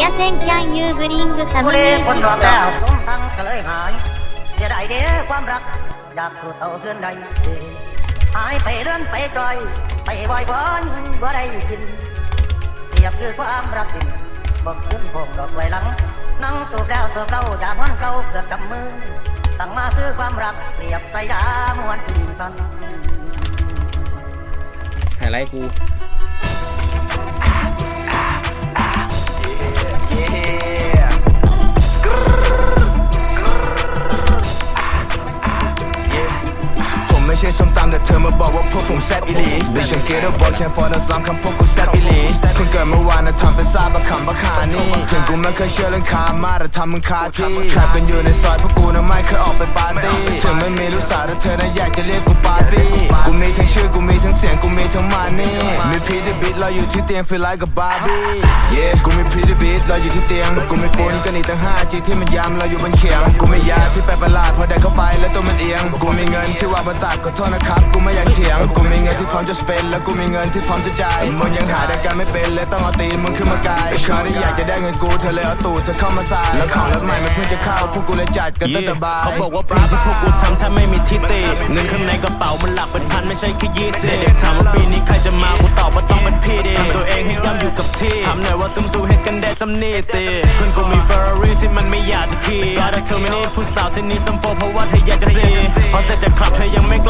yes and can you bring some ผู้เล่คนรักแล้วทงทั้งกะเลยหาย เสียดายเด้อความรัก อยากสูดเอาเพื่อนใดหายไปเรื่องไปจอย ไปบ่อยบ่อยบ่ได้ยินเทียบคือความรักสิ้นบ่ขึ้นผมดอกไว้หลัง นั่งสูบแล้วสูบเล่าอย่าม้วนเก่าเกือบจับมือ สั่งมาคือความรักเปรียบสยามวนอื่นตันไฮไลท์กู แต่เธอมาบอกว่าพวกผมแซ่บอีหลี Bitch I'm get up boy can't fall in slum คำพวกกูแซ่บอีหลีเพิ่งเกิดเมื่อวา กูไม่เคยเชื่อเรื่องคามาแต่ทำมึงคาที่ Trap กันอยู่ในซอยพวกกูนะไม่เคยออกไปปาร์ตี้ถึงไม่มีลูกสาวแต่เธอนะอยากจะเรียกกูปาร์ตี้กูมีทั้งชื่อกูมีทั้งเสียงกูมีทั้งมานี่มีพีทีบิดเราอยู่ที่เตียง feel like a Barbie Yeah กูมีพีทีบิดเราอยู่ที่เตียงกูมีปูนก็หนีตั้งห้าจีที่มันยำเราอยู่บนเขียงกูมียาที่แปลกประหลาดพอได้เข้าไปแล้วตัวมันเอียงกูมีเงินที่วางบนตักขอโทษนะครับกูไม่อยากเถียงกูมีเงินที่พร้อมจะสเปนแล้วกูมีเงินที่พร้อมจะจ่ายมึงยังหาได้กันไม่เป็นเลยต้องเอาตีนมึงขึ้นมากายไอ้ชาที่อยากจะได้เงินกูเธอเลยเอาตูดเธอเข้ามาใส่แล้วของรถใหม่มันเพิ่งจะเข้าพวกกูเลยจัดกันตั้งแต่บ่ายเขาบอกว่าปีที่พวกกูทำถ้าไม่มีที่ตีเงินข้างในกระเป๋ามันหลักเป็นพันไม่ใช่แค่ยี่สิบเด็กถามว่าปีนี้ใครจะมากูตอบว่าต้องเป็นพี่ดิทำตัวเองให้ย่ำอยู่กับที่ทำหน่อยว่าซึมซูเฮ็ดกันได้สำนีตีเพื่อนกูมีเฟอร์รารี่ที่มันไม่อยากจะขี่ก็ได้เธอไม่นี่ผู้สาวที่นี่ซัมโฟเพราะว่าเธออยากจะซีพอเสร็จจากคลับเธอยังไม่ก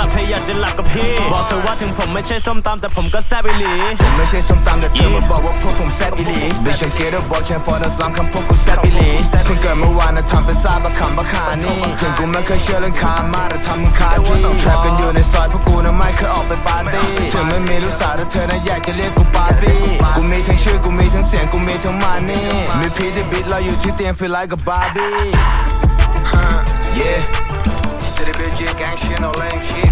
ลับเธออยากจะหลับกับพี่ บอกเธอว่าถึงผมไม่ใช่ส้มตำแต่ผมก็แซ่บอีหลี ผมไม่ใช่ส้มตำแต่เธอมาบอกว่าพวกผมแซ่บอีหลี Bitch I'm get up boy can't fall in slum คำพวกกูแซ่บอีหลีเพิ่งเกิดเมื่อวานนะทำเป็นซาบะคำบะคานี่ถึงกูไม่เคยเชื่อเรื่องคามาแต่ทำมึงคาที่ Trap กันอยู่ในซอยพวกกูนะไม่เคยออกไปปาร์ตี้ถึงไม่มีลูกสาวแต่เธอนะอยากจะเรียกกูปาร์ตี้กูมีทั้งชื่อกูมีทั้งเสียงกูมีทั้งมานี่มีพีที่บิดเราอยู่ที่เตียง feel like a Barbie Yeah City bitch, yeah, gang shit, no lame shit, man.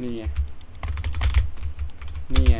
นี่ไง นี่ไง